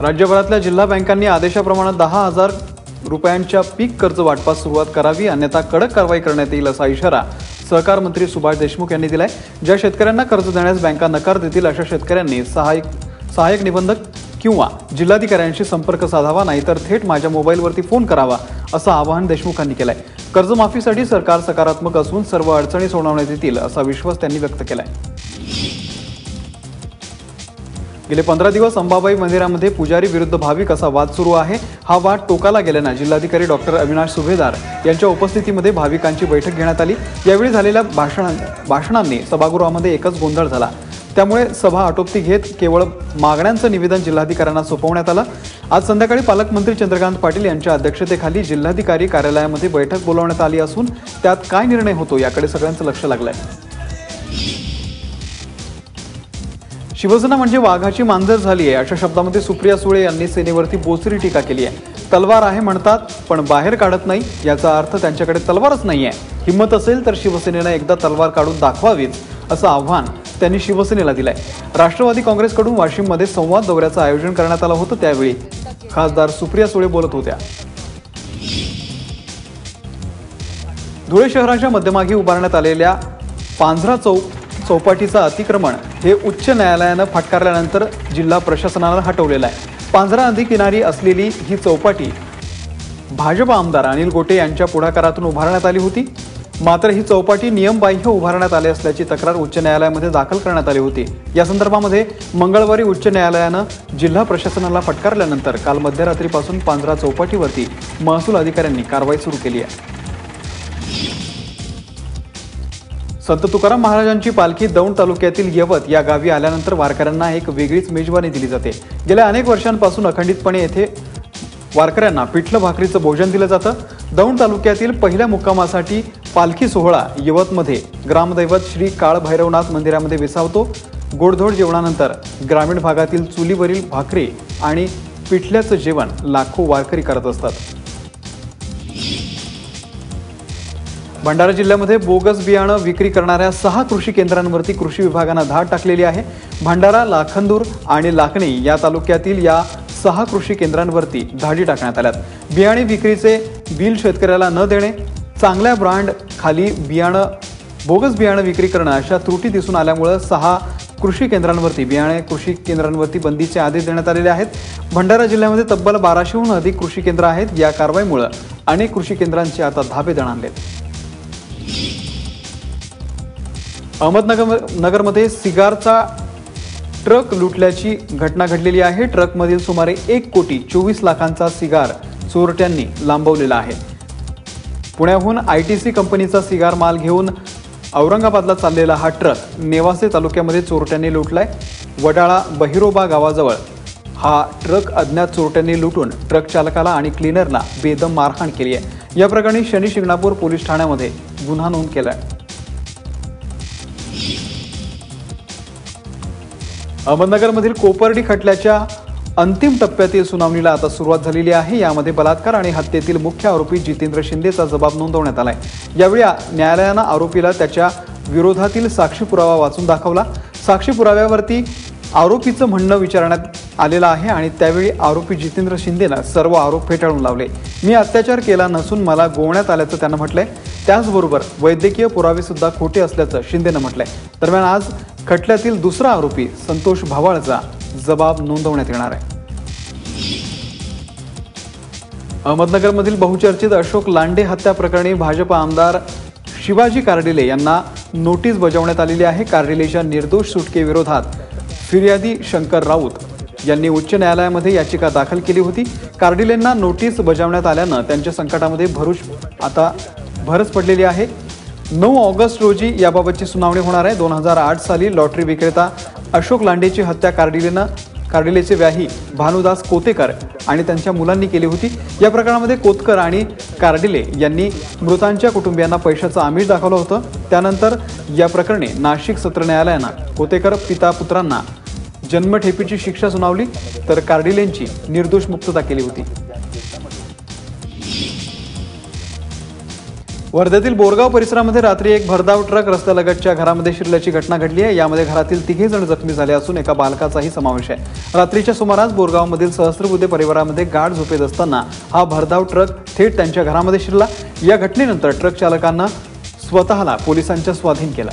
राज्यभरातल्या जिल्हा बँकांनी आदेशाप्रमाणे दहा हजार रुपयांच्या पीक कर्ज वाटपास सुरुवात करावी अन्यथा कडक कारवाई करण्यात येईल असा इशारा सहकार मंत्री सुभाष देशमुख यांनी दिलाय. ज्या शेतकऱ्यांना कर्ज देण्यास बँका नकार देतील अशा शेतकऱ्यांनी सहाय्यक सहाय्यक निबंधक किंवा जिल्हाधिकाऱ्यांशी संपर्क साधावा नाहीतर थेट माझ्या मोबाईलवरती फोन करावा असं आवाहन देशमुखांनी केलंय. कर्जमाफीसाठी सरकार सकारात्मक असून सर्व अडचणी सोडवण्यात येतील असा विश्वास त्यांनी व्यक्त केलाय. गेले पंधरा दिवस अंबाबाई मंदिरामध्ये पुजारी विरुद्ध भाविक असा वाद सुरू आहे. हा वाद टोकाला गेल्यानं जिल्हाधिकारी डॉक्टर अविनाश सुभेदार यांच्या उपस्थितीमध्ये भाविकांची बैठक घेण्यात आली. यावेळी झालेल्या भाषणा भाषणांनी सभागृहामध्ये एकच गोंधळ झाला. त्यामुळे सभा आटोपती घेत केवळ मागण्यांचं निवेदन जिल्हाधिकाऱ्यांना सोपवण्यात आलं. आज संध्याकाळी पालकमंत्री चंद्रकांत पाटील यांच्या अध्यक्षतेखाली जिल्हाधिकारी कार्यालयामध्ये बैठक बोलावण्यात आली असून त्यात काय निर्णय होतो याकडे सगळ्यांचं लक्ष लागलं आहे शिवसेना म्हणजे वाघाची मांजर झाली आहे. अशा शब्दामध्ये सुप्रिया सुळे यांनी सेनेवरती बोचरी टीका केली आहे. तलवार आहे म्हणतात पण बाहेर काढत नाही याचा अर्थ त्यांच्याकडे तलवारच नाही आहे. हिंमत असेल तर शिवसेनेनं एकदा तलवार काढून दाखवावीच असं आव्हान त्यांनी शिवसेनेला दिलंय. राष्ट्रवादी काँग्रेसकडून वाशिममध्ये संवाद दौऱ्याचं आयोजन करण्यात आलं होतं त्यावेळी. खासदार सुप्रिया सुळे बोलत होत्या. धुळे शहराच्या मध्यमागी उभारण्यात आलेल्या पांझरा चौक चौपाटीचं अतिक्रमण हे उच्च न्यायालयानं फटकारल्यानंतर जिल्हा प्रशासनानं हटवलेलं आहे. पांझरा नदी किनारी असलेली ही चौपाटी भाजप आमदार अनिल गोटे यांच्या पुढाकारातून उभारण्यात आली होती. मात्र ही चौपाटी नियमबाह्य उभारण्यात आली असल्याची तक्रार उच्च न्यायालयामध्ये दाखल करण्यात आली होती. या संदर्भामध्ये मंगळवारी उच्च न्यायालयानं जिल्हा प्रशासनाला फटकारल्यानंतर काल मध्यरात्रीपासून पांझरा चौपाटीवरती महसूल अधिकाऱ्यांनी कारवाई सुरू केली आहे. संत तुकाराम महाराजांची पालखी दौंड तालुक्यातील यवत या गावी आल्यानंतर वारकऱ्यांना एक वेगळीच मेजवानी दिली जाते. गेल्या अनेक वर्षांपासून अखंडितपणे येथे वारकऱ्यांना पिठलं भाकरीचं भोजन दिलं जातं. दौंड तालुक्यातील पहिल्या मुक्कामासाठी पालखी सोहळा यवतमध्ये ग्रामदैवत श्री काळभैरवनाथ मंदिरामध्ये विसावतो. गोडधोड जेवणानंतर ग्रामीण भागातील चुलीवरील भाकरी आणि पिठल्याचं जेवण लाखो वारकरी करत असतात. भंडारा जिल्ह्यामध्ये बोगस बियाणं विक्री करणाऱ्या सहा कृषी केंद्रांवरती कृषी विभागानं धाड टाकलेली आहे. भंडारा लाखंदूर आणि लाखणी या तालुक्यातील या सहा कृषी केंद्रांवरती धाडी टाकण्यात आल्यात. बियाणे विक्रीचे बिल शेतकऱ्याला न देणे चांगल्या ब्रँड खाली बियाणं बोगस बियाणं विक्री करणं अशा त्रुटी दिसून आल्यामुळं सहा कृषी केंद्रांवरती बियाणे कृषी केंद्रांवरती बंदीचे आदेश देण्यात आलेले आहेत. भंडारा जिल्ह्यामध्ये तब्बल बाराशेहून अधिक कृषी केंद्र आहेत. या कारवाईमुळं अनेक कृषी केंद्रांचे आता धाबे दणाणलेत. अहमदनगर नगरमध्ये सिगारचा ट्रक लुटल्याची घटना घडलेली आहे. ट्रकमधील सुमारे एक कोटी चोवीस लाखांचा सिगार चोरट्यांनी लांबवलेला आहे. पुण्याहून आय टी सी कंपनीचा सिगार माल घेऊन औरंगाबादला चाललेला हा ट्रक नेवासे तालुक्यामध्ये चोरट्यांनी लुटलाय. वडाळा बहिरोबा गावाजवळ हा ट्रक अज्ञात चोरट्यांनी लुटून ट्रक चालकाला आणि क्लिनरला बेदम मारहाण केली आहे. या प्रकरणी शनी शिंगणापूर पोलीस ठाण्यामध्ये गुन्हा नोंद केला आहे अहमदनगरमधील कोपर्डी खटल्याच्या अंतिम टप्प्यातील सुनावणीला आता सुरुवात झालेली आहे. यामध्ये बलात्कार आणि हत्येतील मुख्य आरोपी जितेंद्र शिंदेचा जबाब नोंदवण्यात आलाय. यावेळी न्यायालयानं आरोपीला त्याच्या विरोधातील साक्षी पुरावा वाचून दाखवला. साक्षी पुराव्यावरती आरोपीचं म्हणणं विचारण्यात आलेलं आहे आणि त्यावेळी आरोपी जितेंद्र शिंदेनं सर्व आरोप फेटाळून लावले. मी अत्याचार केला नसून मला गोवण्यात आल्याचं त्यानं म्हटलंय. त्याचबरोबर वैद्यकीय पुरावे सुद्धा खोटे असल्याचं शिंदेनं म्हटलंय. दरम्यान आज खटल्यातील दुसरा आरोपी संतोष भावाळचा जबाब नोंदवण्यात येणार आहे. अहमदनगरमधील बहुचर्चित अशोक लांडे हत्या प्रकरणी भाजप आमदार शिवाजी कार्डिले यांना नोटीस बजावण्यात आलेली आहे. कार्डिलेच्या निर्दोष सुटकेविरोधात फिर्यादी शंकर राऊत यांनी उच्च न्यायालयामध्ये याचिका दाखल केली होती. कार्डिलेंना नोटीस बजावण्यात आल्यानं त्यांच्या संकटामध्ये भरूच आता भरच पडलेली आहे. नऊ ऑगस्ट रोजी याबाबतची सुनावणी होणार आहे. दोन हजार आठ साली लॉटरी विक्रेता अशोक लांडेची हत्या कार्डिलेनं कार्डिलेचे व्याही भानुदास कोतेकर आणि त्यांच्या मुलांनी केली होती. या प्रकरणामध्ये कोतकर आणि कार्डिले यांनी मृतांच्या कुटुंबियांना पैशाचं आमिष दाखवलं होतं. त्यानंतर या प्रकरणी नाशिक सत्र न्यायालयानं कोतेकर पिता पुत्रांना जन्मठेपीची शिक्षा सुनावली तर कार्डिलेंची निर्दोष मुक्तता केली होती. वर्ध्यातील बोरगाव परिसरामध्ये रात्री एक भरधाव ट्रक रस्त्यालगतच्या घरामध्ये शिरल्याची घटना घडली आहे. यामध्ये घरातील तिघे जण जखमी झाले असून एका बालकाचाही समावेश आहे. रात्रीच्या सुमारास बोरगावमधील सहस्त्रबुद्धे परिवारामध्ये गाढ झोपेत असताना हा भरधाव ट्रक थेट त्यांच्या घरामध्ये शिरला. या घटनेनंतर ट्रक चालकांना स्वतःला पोलिसांच्या स्वाधीन केला.